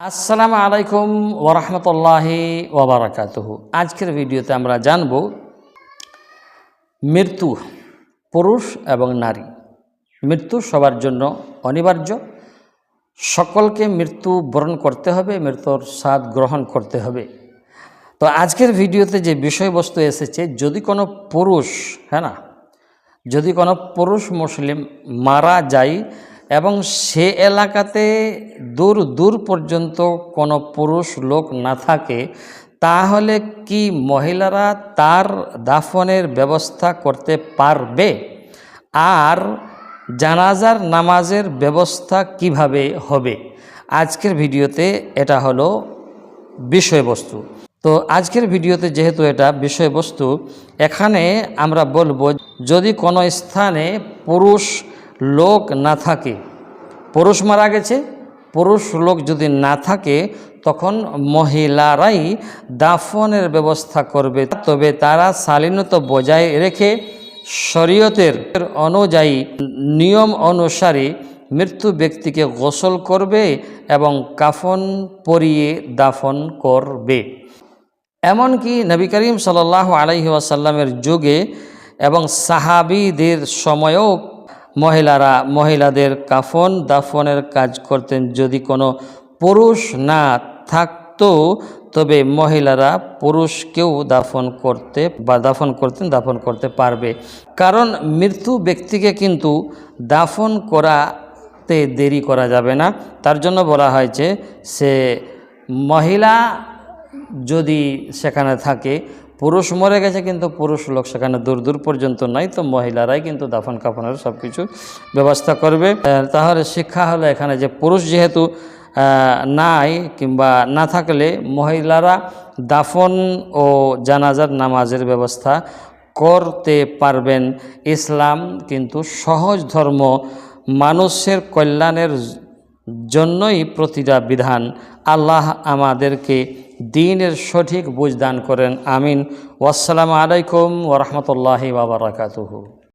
আসসালামু আলাইকুম ওরহমতুল্লাহি ওবরাকাতুহু আজকের ভিডিওতে আমরা জানব মৃত্যু পুরুষ এবং নারী। মৃত্যু সবার জন্য অনিবার্য। সকলকে মৃত্যু বরণ করতে হবে, মৃত্যুর স্বাদ গ্রহণ করতে হবে। তো আজকের ভিডিওতে যে বিষয়বস্তু এসেছে, যদি কোনো পুরুষ হ্যাঁ না? যদি কোনো পুরুষ মুসলিম মারা যায় এবং সে এলাকাতে দূর দূর পর্যন্ত কোনো পুরুষ লোক না থাকে, তাহলে কি মহিলারা তার দাফনের ব্যবস্থা করতে পারবে? আর জানাজার নামাজের ব্যবস্থা কীভাবে হবে? আজকের ভিডিওতে এটা হলো বিষয়বস্তু। তো আজকের ভিডিওতে যেহেতু এটা বিষয়বস্তু, এখানে আমরা বলব, যদি কোনো স্থানে পুরুষ লোক না থাকে। পুরুষ মারা গেছে, পুরুষ লোক যদি না থাকে, তখন মহিলারাই দাফনের ব্যবস্থা করবে। তবে তারা শালীনতা বজায় রেখে শরীয়তের অনুযায়ী নিয়ম অনুসারে মৃত্যু ব্যক্তিকে গোসল করবে এবং কাফন পরিয়ে দাফন করবে। এমনকি নবী করিম সাল্লাহ আলাইহি ওয়াসাল্লামের যুগে এবং সাহাবিদের সময়েও মহিলারা, মহিলাদের কাফন দাফনের কাজ করতেন। যদি কোনো পুরুষ না থাকতো, তবে মহিলারা পুরুষকেও দাফন করতে বা দাফন করতেন, দাফন করতে পারবে। কারণ মৃত্যু ব্যক্তিকে কিন্তু দাফন করাতে দেরি করা যাবে না। তার জন্য বলা হয়েছে সে মহিলা যদি সেখানে থাকে পুরুষ মরে গেছে কিন্তু পুরুষ লোক সেখানে দূর দূর পর্যন্ত নাই, তো মহিলারাই কিন্তু দাফন কাফনের সব কিছু ব্যবস্থা করবে। তাহলে শিক্ষা হলো এখানে যে পুরুষ যেহেতু নাই কিংবা না থাকলে মহিলারা দাফন ও জানাজার নামাজের ব্যবস্থা করতে পারবেন। ইসলাম কিন্তু সহজ ধর্ম, মানুষের কল্যাণের জন্যই প্রতিটা বিধান আল্লাহ আমাদেরকে দিনের সঠিক বুঝদান করেন। আমিন। ওয়াসালামু আলাইকুম ওরহমতুল্লাহি বাবরাকাতুহু